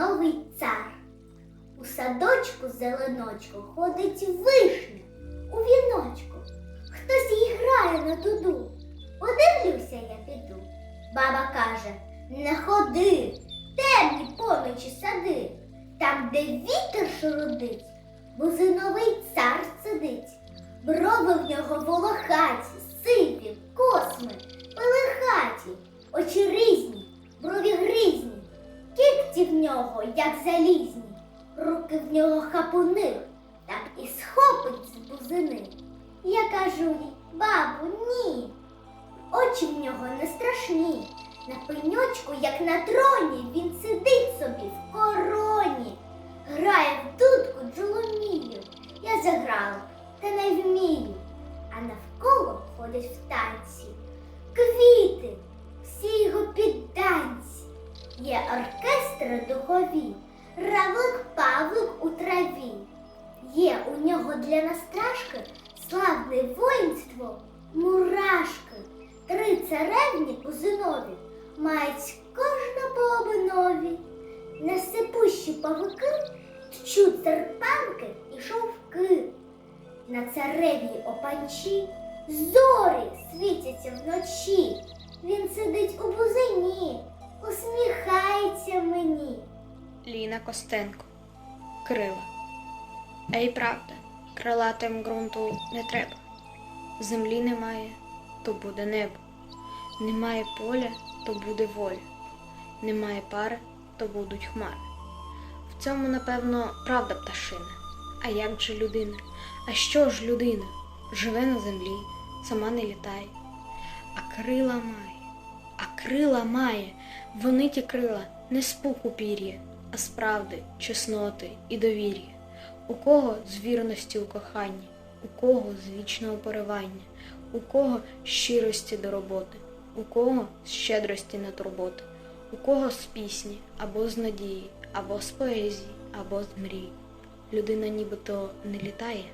новий цар. У садочку зеленочку ходить вишня у віночку. Хтось їй грає на дуду. Подивлюся, я піду. Баба каже: не ходи, темні поночі сади, там, де вітер шурудить, бузиновий цар сидить. Брови в нього волохаті, кікті в нього, як залізні, руки в нього хапуни, так і схопить з бузини. Я кажу їй, бабу, ні. Очі в нього не страшні. На пеньочку, як на троні, він сидить собі в короні. Грає в дудку джоломію. Я заграла, та не вмію. А навколо ходять в танці. Квіти, всі його підданці. Є оркестри духові, равлик павлик у траві. Є у нього для настрашки славне воїнство мурашки. Три царевні бузинові мають кожна по обинові. Несипущі павуки тчуть серпанки і шовки. На царевій опанчі зорі світяться вночі. Він сидить у бузині, усміхається мені. Ліна Костенко. Крила. А й правда, крилатим ґрунту не треба. Землі немає, то буде небо. Немає поля, то буде воля. Немає пари, то будуть хмари. В цьому, напевно, правда пташина. А як же людина? А що ж людина? Живе на землі, сама не літає. А крила має, крила має, вони ті крила не з пуху пір'я, а з правди, чесноти і довір'я. У кого з вірності у коханні, у кого з вічного поривання, у кого з щирості до роботи, у кого з щедрості на турботи, у кого з пісні, або з надії, або з поезії, або з мрії. Людина нібито не літає,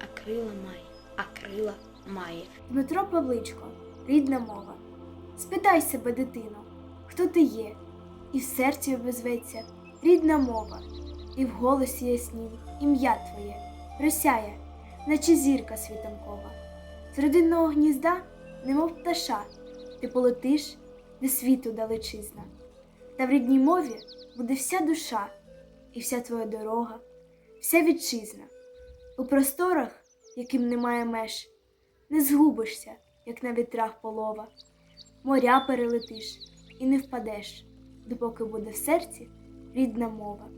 а крила має, а крила має. Дмитро Павличко, рідна мова. Спитай себе, дитино, хто ти є, і в серці обезветься рідна мова, і в голосі яснім ім'я твоє присяє, наче зірка світанкова. З родинного гнізда, немов пташа, ти полетиш, де світу далечизна. Та в рідній мові буде вся душа, і вся твоя дорога, вся вітчизна. У просторах, яким немає меж, не згубишся, як на вітрах полова, моря перелетиш і не впадеш, допоки буде в серці рідна мова.